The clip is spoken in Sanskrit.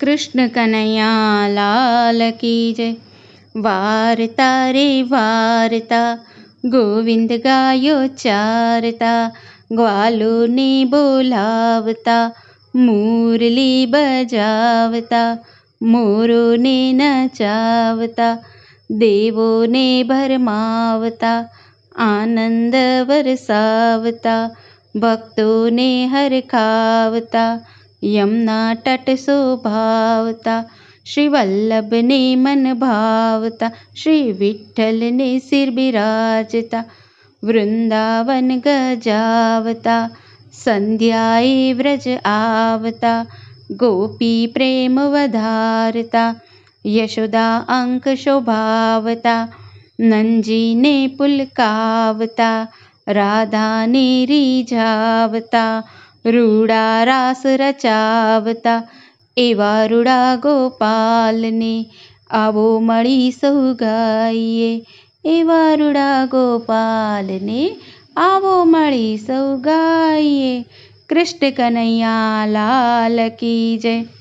कृष्ण कन्हैया लाल की जय। वारता रे वारता गोविंद गायो चारता ग्वालो ने बोलावता मुरली बजावता मोरो ने नचावता देवो ने भरमावता आनन्द वरसावता भक्तो ने हर कावता यमुना तट स्वभावता श्रीवल्लभनि मन भावता श्रीविठ्ठलनिसिभिराजता वृन्दावन गजावता सन्ध्यायी व्रज आवता गोपी प्रेमवधारता यशोदा अङ्कशोभावता नञ्जीनि पुल्कावता राधारीजावता રૂડા રાસ રચાવતા, એવા રૂડા ગોપાલને આવો મળી સૌ ગાઈએ. એવા રૂડા ગોપાલને આવો મળી સૌ ગાઈએ. કૃષ્ણ કનૈયા લાલ કી જય.